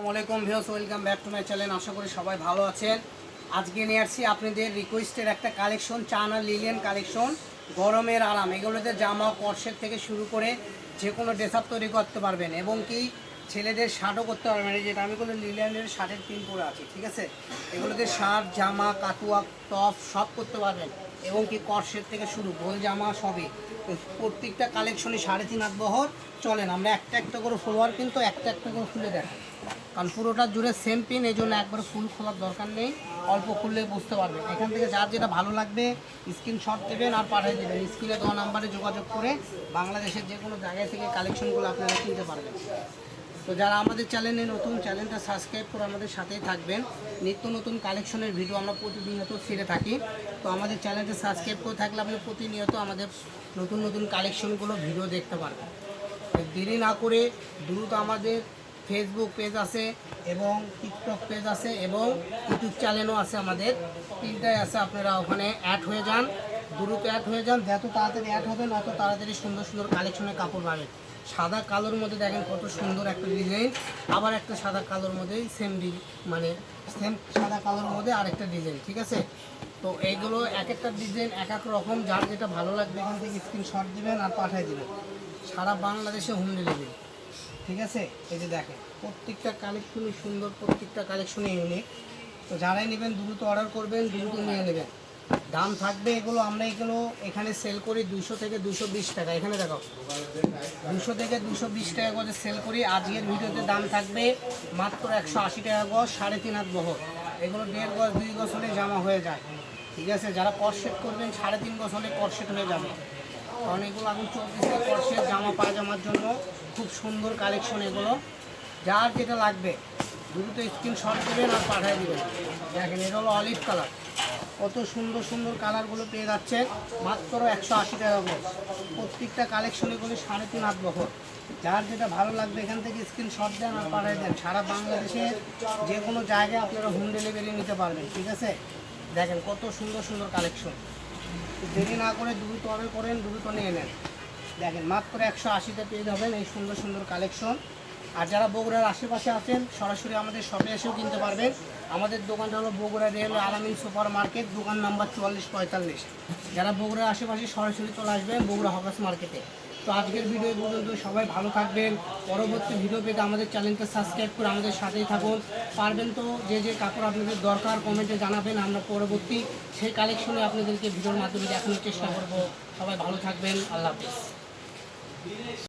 আসসালামু আলাইকুম views welcome back to my channel. আশা করি সবাই ভালো আছেন। আজকে নিয়ে আসছি আপনাদের রিকোয়েস্টের একটা কালেকশন চানা লিলিয়ান কালেকশন গরমের আরাম। এগুলোতে জামা কর্সের থেকে শুরু করে যে কোনো ড্রেস আপ তৈরি করতে পারবেন এবং কি ছেলেদের শার্টও করতে পারবেন। এই যেটা আমি কোনো লিলিয়ানের শার্টের পিন পরে আছি, ঠিক আছে? এগুলোতে শার্ট জামা কাতুয়া টপ সব করতে পারবেন এবং কি কর্সের থেকে শুরু, গোল জামা সবই। প্রত্যেকটা কালেকশনই সাড়ে তিন হাত বহর চলেন আমরা একটা একটা করে ফলোয়ার কিন্তু একটা একটা করে খুলে দেখাই। কারণ পুরোটা জুড়ে সেম পিন এই জন্য একবার ফুল খোলার দরকার নেই। অল্প খুললে বুঝতে পারবেন। এখান থেকে যার যেটা ভালো লাগবে স্ক্রিনশট দেবেন আর পাঠিয়ে দেবেন। স্ক্রিনে দেওয়া নাম্বারে যোগাযোগ করে বাংলাদেশের যে কোনো জায়গায় থেকে কালেকশনগুলো আপনারা কিনতে পারবেন। তো যারা আমাদের চ্যানেলে নতুন চ্যানেলটা সাবস্ক্রাইব করে আমাদের সাথেই থাকবেন। নিত্য নতুন কালেকশনের ভিডিও আমরা প্রতিনিয়ত ছেড়ে থাকি। তো আমাদের চ্যানেলটা সাবস্ক্রাইব করে থাকলে আপনি প্রতিনিয়ত আমাদের নতুন নতুন কালেকশনগুলো ভিডিও দেখতে পারবেন। দেরি না করে দ্রুত আমাদের ফেসবুক পেজ আছে এবং টিকটক পেজ আছে এবং ইউটিউব চ্যানেলও আছে আমাদের। তিনটাই আছে আপনারা ওখানে অ্যাড হয়ে যান। দ্রুত অ্যাড হয়ে যান। যত তাড়াতাড়ি অ্যাড হবেন অত তাড়াতাড়ি সুন্দর সুন্দর কালেকশনের কাপড় পাবেন। সাদা কালোর মধ্যে দেখেন কত সুন্দর একটা ডিজাইন আবার একটা সাদা কালোর মধ্যেই সেম মানে সেম সাদা কালোর মধ্যে আরেকটা ডিজাইন ঠিক আছে? তো এইগুলো এক একটা ডিজাইন এক এক রকম। যার যেটা ভালো লাগবে এখান থেকে স্ক্রিনশট দিবেন আর পাঠিয়ে দেবেন। সারা বাংলাদেশে হোম ডেলিভারি ঠিক আছে? এই যে দেখেন, প্রত্যেকটা কালেকশনই সুন্দর, প্রত্যেকটা কালেকশনই ইউনিক তো যারাই নেবেন, দ্রুত অর্ডার করবেন, দ্রুত নিয়ে নেবেন। দাম থাকবে এগুলো, আমরা এগুলো এখানে সেল করি দুশো থেকে দুশো বিশ টাকা। এখানে দেখো দুশো থেকে দুশো বিশ টাকা করে সেল করি। আজকের ভিডিওতে দাম থাকবে মাত্র একশো আশি টাকা গজ, সাড়ে তিন হাত বহর। এগুলো দেড় গজ, দুই গজ হলে জামা হয়ে যায়। ঠিক আছে? যারা করসেট করবেন, সাড়ে তিন গজ হলে করসেট হয়ে যাবে। কারণ এগুলো এখন চলতেছে। করসেট জামা পায়জামার জন্য খুব সুন্দর কালেকশন এগুলো। যার যেটা লাগবে, দ্রুত স্ক্রিনশট দেবেন আর পাঠিয়ে দেবেন। দেখেন, এটা হলো অলিভ কালার কত সুন্দর সুন্দর কালারগুলো পেয়ে যাচ্ছেন। মাত্র একশো আশি টাকা করে। প্রত্যেকটা কালেকশন এগুলো সাড়ে তিন হাত বহর। যার যেটা ভালো লাগবে, এখান থেকে স্ক্রিনশট দেন আর পাঠিয়ে দেন। সারা বাংলাদেশে যে কোনো জায়গায় আপনারা হোম ডেলিভারি নিতে পারবেন, ঠিক আছে? দেখেন, কত সুন্দর সুন্দর কালেকশন দেরি না করে দ্রুত অর্ডার করেন দ্রুত নিয়ে নেন দেখেন, মাত্র একশো আশিতে পেয়ে যাবেন এই সুন্দর সুন্দর কালেকশন। আর যারা বগুড়ার আশেপাশে আছেন, সরাসরি আমাদের শপে এসেও কিনতে পারবেন। আমাদের দোকানটা হলো Bogura rail Alamin super market, দোকান নাম্বার চুয়াল্লিশ পঁয়তাল্লিশ। যারা বগুড়ার আশেপাশে সরাসরি চলে আসবেন, বগুড়া হকাস মার্কেটে। তো আজকের ভিডিও পর্যন্ত। সবাই ভালো থাকবেন। পরবর্তী ভিডিও পেতে আমাদের চ্যানেলকে সাবস্ক্রাইব করে আমাদের সাথেই থাকুন। পারবেন তো যে যে কাপড় আপনাদের দরকার কমেন্টে জানাবেন। আমরা পরবর্তী সেই কালেকশনে আপনাদেরকে ভিডিওর মাধ্যমে দেখানোর চেষ্টা করব। সবাই ভালো থাকবেন। আল্লাহ হাফিজ।